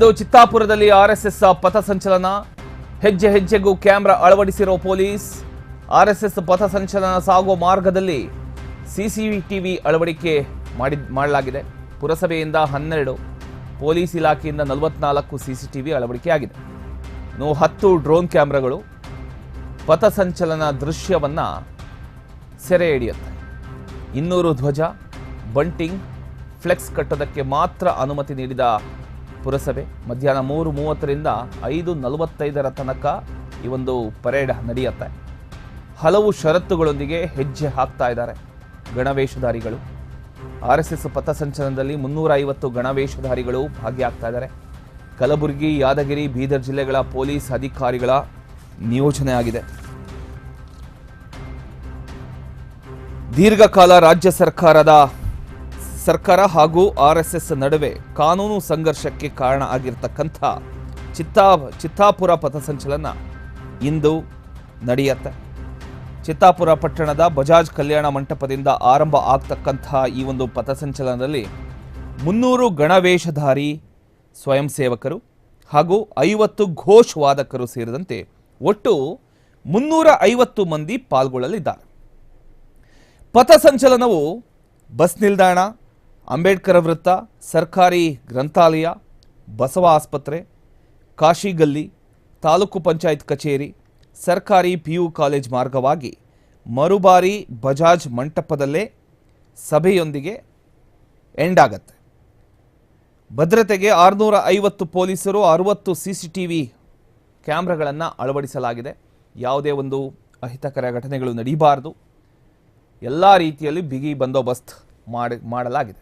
ಇದು ಚಿತ್ತಾಪುರದಲ್ಲಿ ಆರ್ಎಸ್ಎಸ್ ಪಥಸಂಚಲನ ಹೆಜ್ಜೆ ಹೆಜ್ಜೆಗೂ ಕ್ಯಾಮೆರಾ ಅಳವಡಿಸಿರೋ ಪೊಲೀಸ್, ಆರ್ಎಸ್ಎಸ್ ಪಥಸಂಚಲನ ಸಾಗುವ ಮಾರ್ಗದಲ್ಲಿ ಸಿಸಿಟಿವಿ ಅಳವಡಿಕೆ ಮಾಡಿ, ಮಾಡಲಾಗಿದೆ. ಪುರಸಭೆಯಿಂದ ಹನ್ನೆರಡು, ಪೊಲೀಸ್ ಇಲಾಖೆಯಿಂದ ನಲವತ್ನಾಲ್ಕು ಸಿಸಿಟಿವಿ ಅಳವಡಿಕೆಯಾಗಿದೆ. ಇನ್ನು ಹತ್ತು ಡ್ರೋನ್ ಕ್ಯಾಮ್ರಾಗಳು ಪಥಸಂಚಲನ ದೃಶ್ಯವನ್ನು ಸೆರೆ ಹಿಡಿಯುತ್ತೆ. ಇನ್ನೂರು ಧ್ವಜ, ಬಂಟಿಂಗ್, ಫ್ಲೆಕ್ಸ್ ಕಟ್ಟೋದಕ್ಕೆ ಮಾತ್ರ ಅನುಮತಿ ನೀಡಿದ ಪುರಸಭೆ. ಮಧ್ಯಾಹ್ನ ಮೂರು ಮೂವತ್ತರಿಂದ ಐದು ನಲವತ್ತೈದರ ತನಕ ಈ ಒಂದು ಪರೇಡ್ ನಡೆಯುತ್ತೆ. ಹಲವು ಷರತ್ತುಗಳೊಂದಿಗೆ ಹೆಜ್ಜೆ ಹಾಕ್ತಾ ಇದ್ದಾರೆ ಗಣವೇಷಧಾರಿಗಳು. ಆರ್ ಎಸ್ ಎಸ್ ಪಥಸಂಚಲನದಲ್ಲಿ ಮುನ್ನೂರ ಐವತ್ತು ಗಣವೇಷಧಾರಿಗಳು ಭಾಗಿಯಾಗ್ತಾ ಇದ್ದಾರೆ. ಕಲಬುರಗಿ, ಯಾದಗಿರಿ, ಬೀದರ್ ಜಿಲ್ಲೆಗಳ ಪೊಲೀಸ್ ಅಧಿಕಾರಿಗಳ ನಿಯೋಜನೆ ಆಗಿದೆ. ದೀರ್ಘಕಾಲ ರಾಜ್ಯ ಸರ್ಕಾರದ ಸರ್ಕಾರ ಹಾಗೂ ಆರ್ ಎಸ್ ಎಸ್ ನಡುವೆ ಕಾನೂನು ಸಂಘರ್ಷಕ್ಕೆ ಕಾರಣ ಆಗಿರ್ತಕ್ಕಂಥ ಚಿತ್ತಾ, ಚಿತ್ತಾಪುರ ಪಥಸಂಚಲನ ಇಂದು ನಡೆಯುತ್ತೆ. ಚಿತ್ತಾಪುರ ಪಟ್ಟಣದ ಬಜಾಜ್ ಕಲ್ಯಾಣ ಮಂಟಪದಿಂದ ಆರಂಭ ಆಗ್ತಕ್ಕಂಥ ಈ ಒಂದು ಪಥಸಂಚಲನದಲ್ಲಿ ಮುನ್ನೂರು ಗಣವೇಷಧಾರಿ ಸ್ವಯಂ ಸೇವಕರು ಹಾಗೂ ಐವತ್ತು ಘೋಷ್ ವಾದಕರು ಸೇರಿದಂತೆ ಒಟ್ಟು ಮುನ್ನೂರ ಐವತ್ತು ಮಂದಿ ಪಾಲ್ಗೊಳ್ಳಲಿದ್ದಾರೆ. ಪಥಸಂಚಲನವು ಬಸ್ ನಿಲ್ದಾಣ ಅಂಬೇಡ್ಕರ್ ವೃತ್ತ, ಸರ್ಕಾರಿ ಗ್ರಂಥಾಲಯ, ಬಸವ ಆಸ್ಪತ್ರೆ, ಕಾಶಿಗಲ್ಲಿ, ತಾಲೂಕು ಪಂಚಾಯತ್ ಕಚೇರಿ, ಸರ್ಕಾರಿ ಪಿಯು ಕಾಲೇಜ್ ಮಾರ್ಗವಾಗಿ ಮರುಬಾರಿ ಬಜಾಜ್ ಮಂಟಪದಲ್ಲೇ ಸಭೆಯೊಂದಿಗೆ ಎಂಡ್ ಆಗತ್ತೆ ಭದ್ರತೆಗೆ ಆರುನೂರ ಐವತ್ತು ಪೊಲೀಸರು ಅರುವತ್ತು ಸಿ ಸಿ ಟಿ ವಿ ಕ್ಯಾಮ್ರಾಗಳನ್ನು ಅಳವಡಿಸಲಾಗಿದೆ. ಯಾವುದೇ ಒಂದು ಅಹಿತಕರ ಘಟನೆಗಳು ನಡೀಬಾರದು. ಎಲ್ಲ ರೀತಿಯಲ್ಲಿ ಬಿಗಿ ಬಂದೋಬಸ್ತ್ ಮಾಡಿ, ಮಾಡಲಾಗಿದೆ.